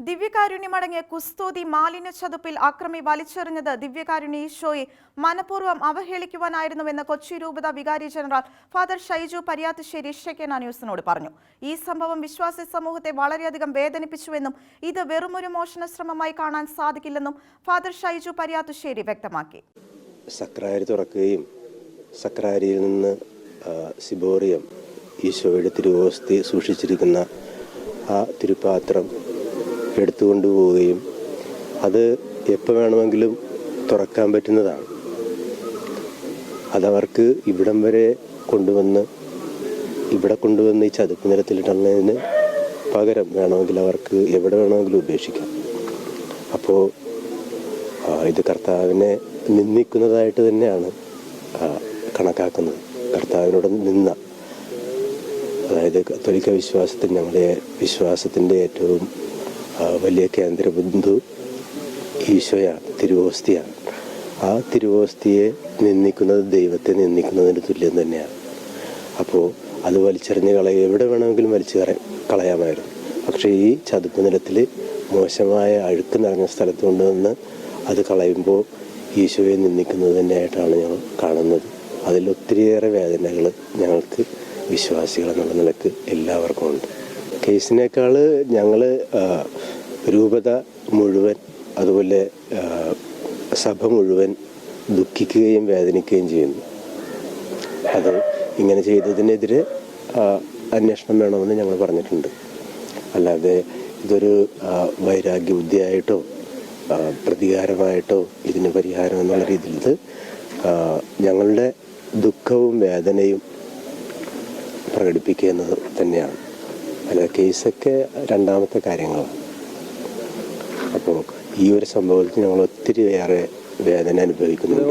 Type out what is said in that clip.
ദിവ്യകാരുണ്യമടങ്ങിയ കുസ്തോതി മാലിന്യ ചതുപ്പിൽ അക്രമി വലിച്ചെറിഞ്ഞത് ദിവ്യകാരുണ്യ ഈശോയെ മനഃപൂർവം അവഹേളിക്കുവാനായിരുന്നുവെന്ന് കൊച്ചി രൂപത വികാരി general father Shaiju Pariyathussery Shekinah ന്യൂസിനോട് പറഞ്ഞു. ഈ സംഭവം വിശ്വാസി സമൂഹത്തെ വളരെയധികം വേദനിപ്പിച്ചുവെന്നും ഇത് വെറുമൊരു മോഷണ ശ്രമമായി കാണാൻ സാധിക്കില്ലെന്നും ഫാദർ ഷൈജു പരിയാത്തുശ്ശേരി വ്യക്തമാക്കി. സക്രാരി തുറക്കുകയും സക്രാരിയിൽ നിന്ന് സിബോറിയം ഈശോയുടെ തിരുവോസ്തി സൂക്ഷിച്ചിരിക്കുന്ന ആ തിരുപാത്രം എടുത്തുകൊണ്ടുപോവുകയും അത് എപ്പോൾ വേണമെങ്കിലും തുറക്കാൻ പറ്റുന്നതാണ്. അതവർക്ക് ഇവിടം വരെ കൊണ്ടുവന്ന് ഇവിടെ കൊണ്ടുവന്ന് ഈ ചതുപ്പ് നിരത്തിലിട്ടുന്നതിന് പകരം വേണമെങ്കിൽ അവർക്ക് എവിടെ വേണമെങ്കിലും ഉപേക്ഷിക്കാം. അപ്പോൾ ഇത് കർത്താവിനെ നിന്ദിക്കുന്നതായിട്ട് തന്നെയാണ് കണക്കാക്കുന്നത്. കർത്താവിനോട് നിന്ന അതായത് കത്തോലിക്ക വിശ്വാസത്തിൽ ഞങ്ങളുടെ വിശ്വാസത്തിന്റെ ഏറ്റവും വലിയ കേന്ദ്രബിന്ദു ഈശോയാണ് തിരുവോസ്തിയാണ്. ആ തിരുവോസ്തിയെ നിന്ദിക്കുന്നത് ദൈവത്തെ നിന്ദിക്കുന്നതിന് തുല്യം തന്നെയാണ്. അപ്പോൾ അത് വലിച്ചെറിഞ്ഞ് കളയുക എവിടെ വേണമെങ്കിലും വലിച്ചു കളയ- കളയാമായിരുന്നു. പക്ഷേ ഈ ചതുപ്പ് നിലത്തിൽ മോശമായ അഴുക്ക് നിറഞ്ഞ സ്ഥലത്ത് കൊണ്ടുവന്ന് അത് കളയുമ്പോൾ ഈശോയെ നിന്ദിക്കുന്നത് തന്നെയായിട്ടാണ് ഞങ്ങൾ കാണുന്നത്. അതിൽ ഒത്തിരിയേറെ വേദനകൾ ഞങ്ങൾക്ക് വിശ്വാസികൾ എന്നുള്ള നിലയ്ക്ക് എല്ലാവർക്കും ഉണ്ട്. കേസിനേക്കാൾ ഞങ്ങൾ രൂപത മുഴുവൻ അതുപോലെ സഭ മുഴുവൻ ദുഃഖിക്കുകയും വേദനിക്കുകയും ചെയ്യുന്നു. അത് ഇങ്ങനെ ചെയ്തതിനെതിരെ അന്വേഷണം വേണമെന്ന് ഞങ്ങൾ പറഞ്ഞിട്ടുണ്ട്. അല്ലാതെ ഇതൊരു വൈരാഗ്യബുദ്ധിയായിട്ടോ വൈരാഗ്യ ബുദ്ധിയായിട്ടോ പ്രതികാരമായിട്ടോ ഇതിന് പരിഹാരം എന്നുള്ള രീതിയിൽ ഇത് ഞങ്ങളുടെ ദുഃഖവും വേദനയും പ്രകടിപ്പിക്കുന്നത് തന്നെയാണ്. അല്ല കേസൊക്കെ രണ്ടാമത്തെ കാര്യങ്ങളാണ്. അപ്പോൾ ഈ ഒരു സംഭവത്തിൽ ഞങ്ങൾ ഒത്തിരി ഏറെ വേദന അനുഭവിക്കുന്നുണ്ട്.